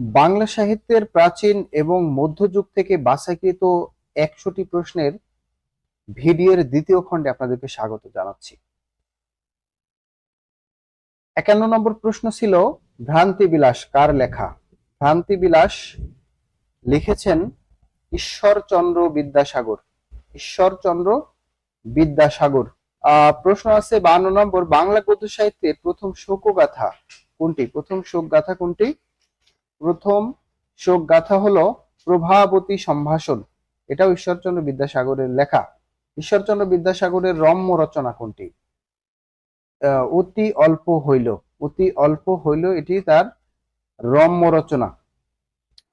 বাংলা সাহিত্যের প্রাচীন এবং মধ্যযুগ থেকে বাছাইকৃত একশোটি প্রশ্নের ভিডিওর দ্বিতীয় খণ্ডে আপনাদেরকে স্বাগত জানাচ্ছি। একান্ন নম্বর প্রশ্ন ছিল ভ্রান্তি বিলাস কার লেখা? ভ্রান্তি বিলাস লিখেছেন ঈশ্বরচন্দ্র বিদ্যাসাগর। ঈশ্বরচন্দ্র বিদ্যাসাগর। প্রশ্ন আছে বান্ন নম্বর, বাংলা গদ্য সাহিত্যের প্রথম শোকগাথা কোনটি? প্রথম শোকগাথা কোনটি? প্রথম শোক গাথা হলো প্রভাবতী সম্ভাষণ। এটাও ঈশ্বরচন্দ্র বিদ্যাসাগরের লেখা। ঈশ্বরচন্দ্র বিদ্যাসাগরের রম্য রচনা কোনটি? অতি অল্প হইল। অতি অল্প হইল এটি তার রম্য রচনা।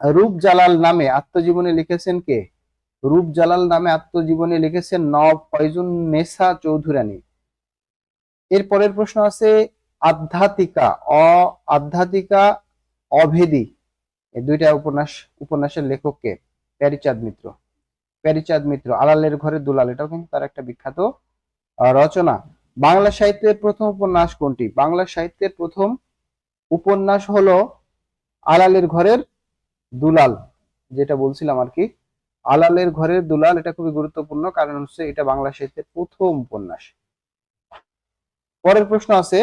রূপ জালাল নামে আত্মজীবনী লিখেছেন কে? রূপ জালাল নামে আত্মজীবনী লিখেছেন নব ফয়জুন নেসা চৌধুরানী। এর পরের প্রশ্ন আছে, আধ্যাত্মিকা অ আধ্যাত্মিকা অভেদী। এই দুইটা উপন্যাস, উপন্যাসের লেখক কে? প্যারিচাঁদ মিত্র। প্যারিচাঁদ মিত্র, আলালের ঘরে দুলাল, এটাও কিন্তু তার একটা বিখ্যাত রচনা। বাংলা সাহিত্যের প্রথম উপন্যাস কোনটি? বাংলা সাহিত্যের প্রথম উপন্যাস হলো আলালের ঘরের দুলাল, যেটা বলছিলাম আর কি। আলালের ঘরের দুলাল, এটা খুবই গুরুত্বপূর্ণ, কারণ হচ্ছে এটা বাংলা সাহিত্যের প্রথম উপন্যাস। পরের প্রশ্ন আছে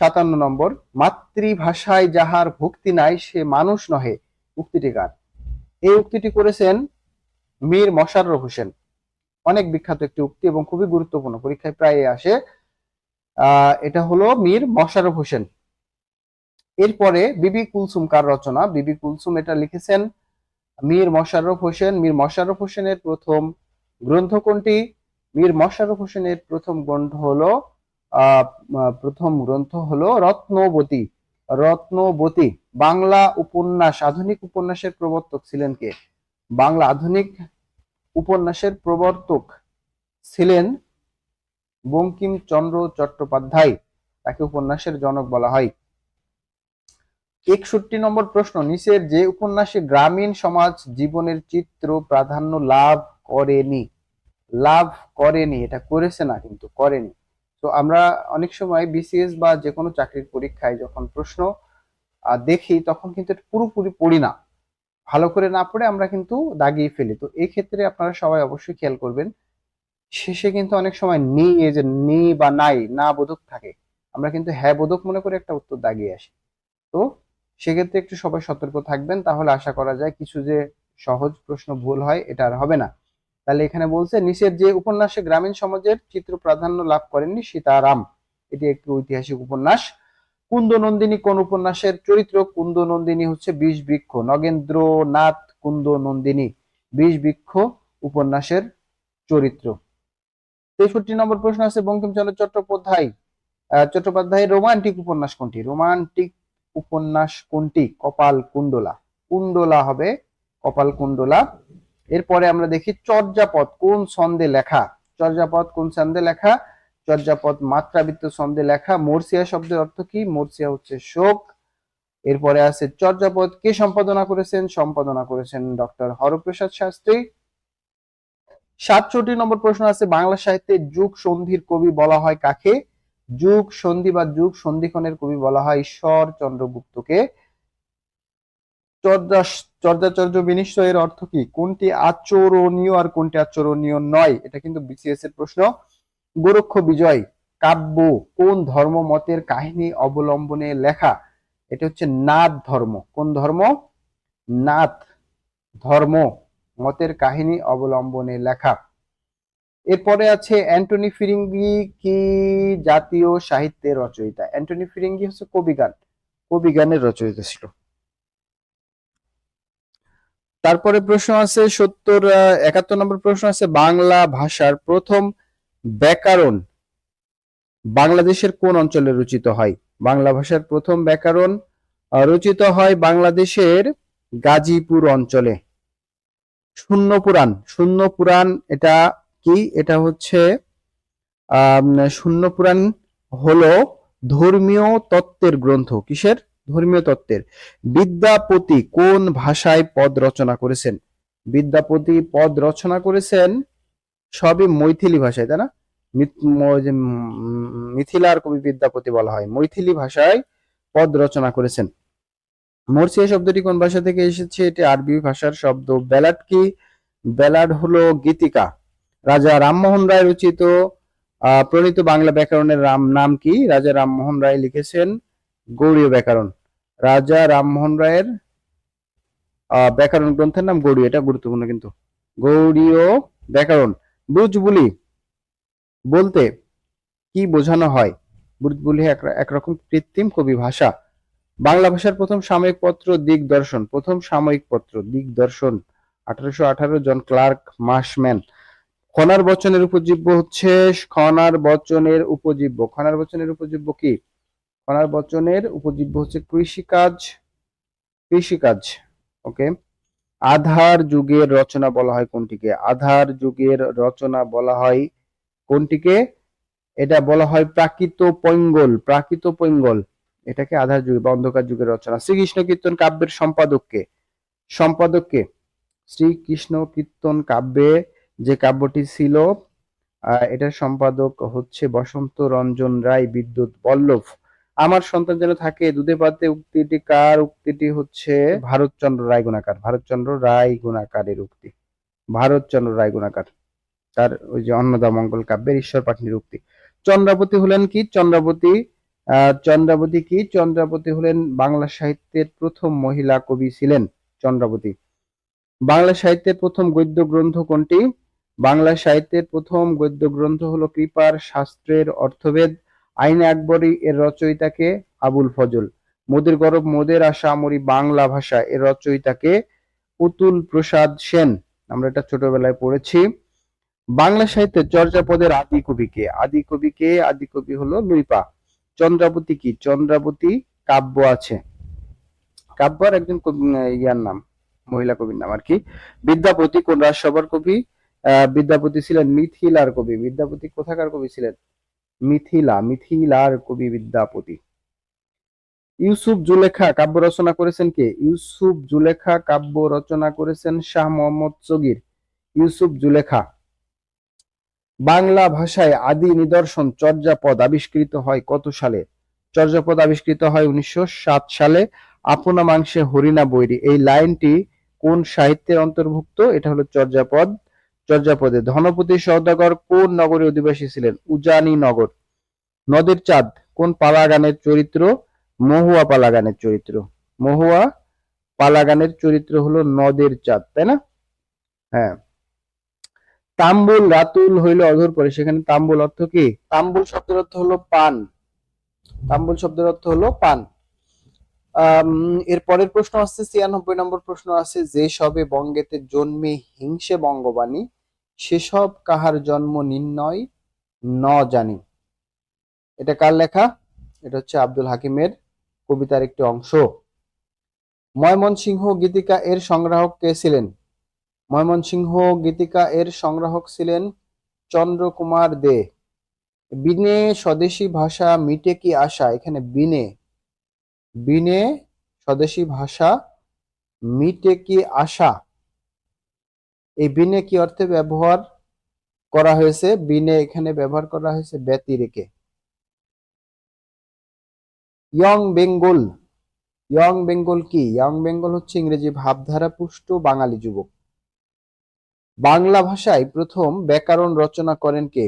সাতান্ন নম্বর, মাতৃভাষায় যাহার ভক্তি নাই, সে মানুষ নহে, উক্তিটি কার? এই উক্তিটি করেছেন মীর মশাররফ হোসেন। অনেক বিখ্যাত একটি উক্তি এবং খুবই গুরুত্বপূর্ণ। পরীক্ষায় প্রায় আসে। এটা হলো মীর মশাররফ হোসেন। এরপরে বিবি কুলসুম কার রচনা? বিবি কুলসুম এটা লিখেছেন মীর মশাররফ হোসেন। মীর মশাররফ হোসেনের প্রথম গ্রন্থ কোনটি? মীর মশাররফ হোসেনের প্রথম গ্রন্থ হলো প্রথম গ্রন্থ হলো রত্নবতী রত্নবতী, বাংলা উপন্যাস, আধুনিক উপন্যাসের প্রবর্তক ছিলেন কে? বাংলা আধুনিক উপন্যাসের প্রবর্তক ছিলেন বঙ্কিমচন্দ্র চট্টোপাধ্যায়, তাকে উপন্যাসের জনক বলা হয়। একষট্টি নম্বর প্রশ্ন, নিচের যে উপন্যাসে গ্রামীণ সমাজ জীবনের চিত্র প্রাধান্য লাভ করেনি? লাভ করেনি, এটা করেছে না, কিন্তু করেনি। তো আমরা অনেক সময় বিসিএস বা যে কোনো চাকরির পরীক্ষায় যখন প্রশ্ন দেখি, তখন কিন্তু পুরোপুরি পড়ি না। ভালো করে না পড়ে আমরা কিন্তু দাগিয়ে ফেলি। তো এই ক্ষেত্রে আপনারা সবাই অবশ্যই খেয়াল করবেন, শেষে কিন্তু অনেক সময় নি এই যে নি বা নাই, না বোধক থাকে। আমরা কিন্তু হ্যাঁ বোধক মনে করে একটা উত্তর দাগিয়ে আসি। তো সেক্ষেত্রে একটু সবাই সতর্ক থাকবেন, তাহলে আশা করা যায় কিছু যে সহজ প্রশ্ন ভুল হয়, এটা আর হবে না। তাহলে এখানে বলছে নিচের যে উপন্যাসে গ্রামীণ সমাজের চিত্র প্রাধান্য লাভ করেননি সীতারাম। এটি একটি ঐতিহাসিক উপন্যাস। কুন্দ নন্দিনী কোন উপন্যাসের চরিত্র? কুন্দ নন্দিনী হচ্ছে বিষ বৃক্ষ নগেন্দ্রনাথ কুন্দ নন্দিনী বিষ বৃক্ষ উপন্যাসের চরিত্র। তেষট্টি নম্বর প্রশ্ন আছে বঙ্কিমচন্দ্র চট্টোপাধ্যায় আহ, চট্টোপাধ্যায়ের রোমান্টিক উপন্যাস কোনটি? রোমান্টিক উপন্যাস কোনটি? কপাল কুণ্ডলা। কুণ্ডলা হবে কপাল কুণ্ডলা। এরপরে আমরা দেখি চর্যাপদ, কোন ছন্দে লেখা? চর্যাপদ, কোন ছন্দে লেখা? চর্যাপদ, মাত্রাবৃত্ত ছন্দে লেখা। মোরসিয়া শব্দের অর্থ কি? মোরসিয়া হচ্ছে শোক। এরপরে আছে চর্যাপদ, কে সম্পাদনা করেছেন? সম্পাদনা করেছেন ডক্টর হরপ্রসাদ শাস্ত্রী। সাতষট্টি নম্বর প্রশ্ন আছে, বাংলা সাহিত্যে যুগ সন্ধির কবি বলা হয় কাকে? যুগ সন্ধি বা যুগ সন্ধিক্ষণের কবি বলা হয় ঈশ্বর চন্দ্রগুপ্তকে। চর্যাচর্য বিনিশ্চয়ের অর্থ কি? কোনটি আচরণীয় আর কোনটি আচরণীয় নয়? এটা কিন্তু বিসিএস এর প্রশ্ন। গোরক্ষ বিজয়, কাব্য, কোন ধর্ম মতের কাহিনী অবলম্বনে লেখা? এটা হচ্ছে নাথ ধর্ম। কোন ধর্ম? নাথ ধর্ম মতের কাহিনী অবলম্বনে লেখা। এরপরে আছে অ্যান্টনি ফিরিঙ্গি কি জাতীয় সাহিত্যের রচয়িতা? অ্যান্টনি ফিরিঙ্গি হচ্ছে কবিগান। কবিগানের রচয়িতা ছিল। তারপরে প্রশ্ন আছে সত্তর একাত্তর নম্বর প্রশ্ন আছে বাংলা ভাষার প্রথম ব্যাকরণ বাংলাদেশের কোন অঞ্চলে রচিত হয়? বাংলা ভাষার প্রথম ব্যাকরণ রচিত হয় বাংলাদেশের গাজীপুর অঞ্চলে। শূন্য পুরাণ শূন্য পুরাণ এটা কি? এটা হচ্ছে শূন্য পুরাণ হলো ধর্মীয় তত্ত্বের গ্রন্থ। কিসের? ধর্মীয় তত্ত্বের। বিদ্যাপতি কোন ভাষায় পদ রচনা করেছেন? বিদ্যাপতি পদ রচনা করেছেন সবই মৈথিলি ভাষায়, তাই না? মিথিলার কবি বিদ্যাপতি বলা হয়। মৈথিলি ভাষায় পদ রচনা করেছেন। মর্সিয়া শব্দটি কোন ভাষা থেকে এসেছে? এটি আরবি ভাষার শব্দ। ব্যালাড কি? ব্যালাড হলো গীতিকা। রাজা রামমোহন রায় রচিত প্রণীত বাংলা ব্যাকরণের নাম কি? রাজা রামমোহন রায় লিখেছেন গৌড়ীয় ব্যাকরণ। রাজা রামমোহন রায়ের ব্যাকরণ গ্রন্থের নাম গৌড়ীয় এটা গুরুত্বপূর্ণ কিন্তু। গৌড়ীয় ব্যাকরণ বুজবুলি বলতে কি বোঝানো হয়? বুজবুলি এক- একরকম কৃত্রিম কবি ভাষা। বাংলা ভাষার প্রথম সাময়িক পত্র দিগদর্শন, প্রথম সাময়িক পত্র দিগদর্শন, আঠারোশো আঠারো জন ক্লার্ক মাসম্যান। খনার বচনের উপজীব্য হচ্ছে, খনার বচনের উপজীব্য। খনার বচনের উপজীব্য কি? খনার বচনের উপজীব্য হচ্ছে কৃষিকাজ কৃষিকাজ ওকে আধার যুগের রচনা বলা হয় কোনটিকে? আধার যুগের রচনা বলা হয় কোনটিকে? এটা বলা হয় প্রাকৃত পৈঙ্গল প্রাকৃত পৈঙ্গল এটাকে আধার যুগ বা অন্ধকার যুগের রচনা। শ্রীকৃষ্ণ কীর্তন কাব্যের সম্পাদককে সম্পাদককে? শ্রীকৃষ্ণ কীর্তন কাব্যে যে কাব্যটি ছিল এটার সম্পাদক হচ্ছে বসন্ত রঞ্জন রায় বিদ্যুৎ বল্লভ। আমার সন্তান যেন থাকে, দুধে পাতে উক্তিটি কার উক্তিটি হচ্ছে ভারতচন্দ্র রায় গুণাকার ভারতচন্দ্র রায় গুণাকারের উক্তি, ভারতচন্দ্র রায় গুণাকার তার ওই যে অন্নদা মঙ্গল কাব্যের ঈশ্বর পাটনির উক্তি। চন্দ্রাবতী হলেন কি? চন্দ্রাবতী চন্দ্রাবতী কি? চন্দ্রাবতী হলেন বাংলা সাহিত্যের প্রথম মহিলা কবি ছিলেন চন্দ্রাবতী। বাংলা সাহিত্যের প্রথম গদ্য গ্রন্থ কোনটি? বাংলা সাহিত্যের প্রথম গদ্য গ্রন্থ হলো কৃপার শাস্ত্রের অর্থভেদ আইনে আকবরী এর রচয়িতাকে আবুল ফজল মোদের গরব মোদের আশা আমরি বাংলা ভাষা এর রচয়িতাকে পুতুল প্রসাদ সেন আমরা এটা ছোটবেলায় পড়েছি। বাংলা সাহিত্যে চর্যাপদের আদি কবি কে? আদি কবি কে? আদি কবি হলো লুইপা চন্দ্রাবতী কি? চন্দ্রাবতী কাব্য আছে। কাব্য আর একজন ইয়ার নাম মহিলা কবির নাম আর কি। বিদ্যাপতি কোন রাজসভার কবি? আহ, বিদ্যাপতি ছিলেন মিথিলার কবি। বিদ্যাপতি কোথাকার কবি ছিলেন? মিথিলা, মিথিলার কবি বিদ্যাপতি। ইউসুফ জুলেখা কাব্য রচনা করেছেন কে? ইউসুফ জুলেখা কাব্য রচনা করেছেন শাহ মোহাম্মদ সগির। ইউসুফ জুলেখা। বাংলা ভাষায় আদি নিদর্শন চর্যাপদ আবিষ্কৃত হয় কত সালে? চর্যাপদ আবিষ্কৃত হয় উনিশশো সাত সালে। আপনা মাংসে হরিণা বৈরী। এই লাইনটি কোন সাহিত্যের অন্তর্ভুক্ত? এটা হলো চর্যাপদ চর্যাপদে। ধনপতি সওদাগর কোন নগরে অধিবাসী ছিলেন? উজানি নগর। নদের চাঁদ, কোন পালাগানের চরিত্র? মহুয়া পালাগানের চরিত্র। মহুয়া পালাগানের চরিত্র হলো নদের চাঁদ, তাই না? হ্যাঁ। তাম্বুল রাতুল হইল অধর পরে। সেখানে তাম্বুল অর্থ কি? তাম্বুল শব্দের অর্থ হলো পান। তাম্বুল শব্দের অর্থ হলো পান। এর পরের প্রশ্ন আছে ছিয়ানব্বই নম্বর প্রশ্ন আছে যে সবে বঙ্গেতে জন্মে হিংসে বঙ্গবাণী সেসব কাহার জন্ম নির্ণয় ন জানি। এটা কার লেখা? এটা হচ্ছে আব্দুল হাকিমের কবিতার একটি অংশ। ময়মনসিংহ গীতিকা এর সংগ্রাহক কে ছিলেন? ময়মনসিংহ গীতিকা এর সংগ্রাহক ছিলেন চন্দ্রকুমার দে। বিনে স্বদেশী ভাষা মিটে কি আশা? এখানে বিনে। বিনে স্বদেশী ভাষা মিটে কি আশা? এই বিনে কি অর্থে ব্যবহার করা হয়েছে? বিনে এখানে ব্যবহার করা হয়েছে ব্যতি রেখে। ইয়ং বেঙ্গল। ইয়ং বেঙ্গল কি? ইয়ং বেঙ্গল হচ্ছে ইংরেজি ভাবধারা পুষ্ট বাঙালি যুবক। বাংলা ভাষায় প্রথম ব্যাকরণ রচনা করেন কে?